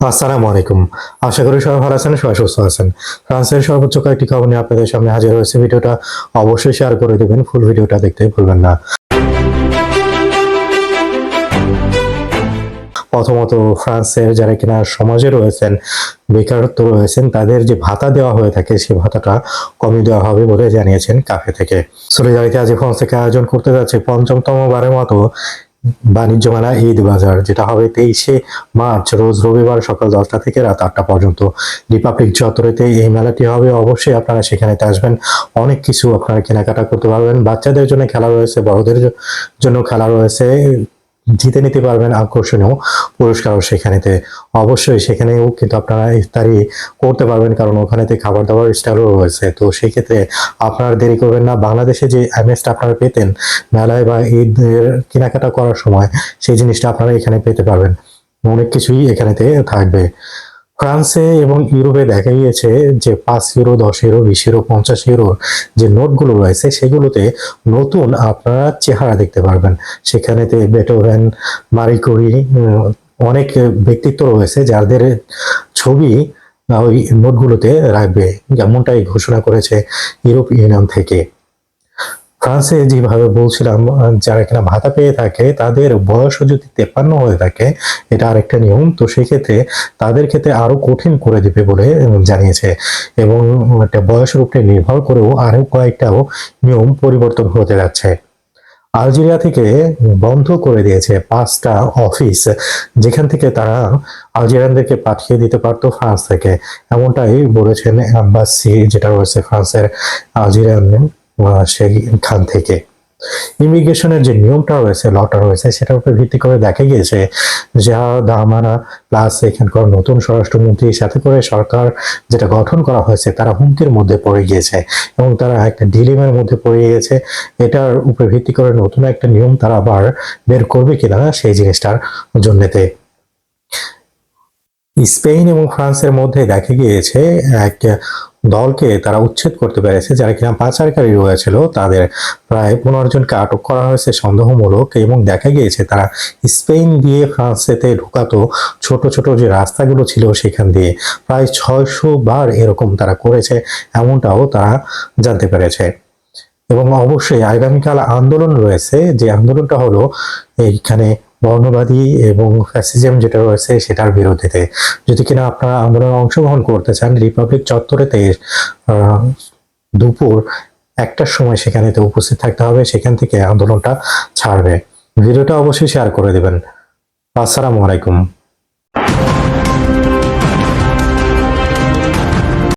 আসসালামু আলাইকুম। আশা করি সবাই ভালো আছেন, সবাই সুস্থ আছেন। ফ্রান্সের সর্বোচ্চ কয়েকটি খবর নিয়ে আপনাদের সামনে হাজির হয়েছে। ভিডিওটা অবশ্যই শেয়ার করে দেবেন ফুল ভিডিওটা দেখতে ভুলবেন না। প্রথমত, ফ্রান্সের যারা কিনা সমাজে রয়েছেন, বেকারত্ব রয়েছেন, তাদের যে ভাতা দেওয়া হয়ে থাকে সেই ভাতাটা কমিয়ে দেওয়া হবে বলে জানিয়েছেন কাফে থেকে। সলিডারিটি আজ ফ্রান্স থেকে আয়োজন করতে যাচ্ছে পঞ্চমতম বারের মতো বাণিজ্য মেলা ঈদ বাজার, যেটা হবে তেইশে মার্চ, রোজ রবিবার সকাল দশটা থেকে রাত আটটা পর্যন্ত। রিপাবলিক চত্বরেতে এই মেলাটি হবে, অবশ্যই আপনারা সেখানে আসবেন। অনেক কিছু আপনারা কেনাকাটা করতে পারবেন। বাচ্চাদের জন্য খেলা রয়েছে, বড়দের জন্য খেলা রয়েছে। জিতে নিতে পারবেন আকর্ষণীয় পুরস্কারও সেখানেতে। অবশ্যই সেখানেও কিন্তু আপনারা ইফতারি করতে পারবেন, কারণ ওখানেতে খাবার দাবার স্টলও রয়েছে। তো সেই ক্ষেত্রে আপনারা দেরি করবেন না। বাংলাদেশে যে অ্যামেজটা আপনারা পেতেন, মেলায় বা ঈদের কেনাকাটা করার সময় সেই জিনিসটা আপনারা এখানে পেতে পারবেন। অনেক কিছুই এখানেতে থাকবে। ফ্রান্সে এবং ইউরোপে দেখা গিয়েছে যে পাঁচ ইউরো, দশ ইউরো, বিশ ইউরো, পঞ্চাশ ইউরো যে নোটগুলো রয়েছে, সেগুলোতে নতুন আপনারা চেহারা দেখতে পারবেন। সেখানেতে বেটোভেন মারিকুরি অনেক ব্যক্তিত্ব রয়েছে যাদের ছবি ওই নোটগুলোতে রাখবে, যেমনটাই ঘোষণা করেছে ইউরোপ ইউনিয়ন থেকে। ফ্রান্সে যেভাবে বলছিলাম যারা কিনা ভাতা পেয়ে থাকে, তাদের বয়সও যদি তেপ্পান্ন হয়ে থাকে, এটা আরেকটা নিয়ম, তো সেক্ষেত্রে তাদের ক্ষেত্রে আরও কঠিন করে দেবে বলে জানিয়েছে। এবং একটা বয়সের উপরে নির্ভর করেও আরও কয়েকটাও নিয়ম পরিবর্তন হতে যাচ্ছে। আলজেরিয়া থেকে বন্ধ করে দিয়েছে পাঁচটা অফিস, যেখান থেকে তারা আলজেরিয়ানদেরকে পাঠিয়ে দিতে পারতো ফ্রান্স থেকে। এমনটাই বলেছেন অ্যাম্বাসি যেটা রয়েছে ফ্রান্সের আলজেরিয়ান সেখান থেকে। ইমিগ্রেশনের যে নিয়মটা রয়েছে লটা রয়েছে, সেটার উপর ভিত্তি করে দেখা গিয়েছে যা দামানা প্লাস এখানকার নতুন স্বরাষ্ট্রমন্ত্রীর সাথে করে সরকার যেটা গঠন করা হয়েছে, তারা হুমকির মধ্যে পড়ে গিয়েছে এবং তারা একটা ডিলিমের মধ্যে পড়ে গিয়েছে। এটার উপর ভিত্তি করে নতুন একটা নিয়ম তারা আবার বের করবে কিনা সেই জিনিসটার জন্যতে। স্পেন এবং ফ্রান্সের মধ্যে দেখা গিয়েছে এক দলকে তারা উচ্ছেদ করতে পেরেছে, যারা কিনা পাচারকারী রয়েছিল, তাদের প্রায় পনেরো জনকে আটক করা হয়েছে সন্দেহমূলক এবং দেখা গিয়েছে তারা স্পেন দিয়ে ফ্রান্সেতে ঢুকাতো ছোট ছোট যে রাস্তাগুলো ছিল সেখান দিয়ে। প্রায় ছয়শো বার এরকম তারা করেছে, এমনটাও তারা জানতে পেরেছে। এবং অবশ্যই আগামীকাল আন্দোলন রয়েছে, যে আন্দোলনটা হলো এইখানে বর্ণবাদী এবং ফ্যাসিজম যেটা রয়েছে সেটার বিরুদ্ধে যদি কিনা আপনারা আন্দোলনে অংশগ্রহণ করতে চান রিপাবলিক চত্বরেতে দুপুর একটার সময় সেখানেতে উপস্থিত থাকতে হবে, সেখান থেকে আন্দোলনটা ছাড়বে। ভিডিওটা অবশ্যই শেয়ার করে দেবেন। আসসালামু আলাইকুম।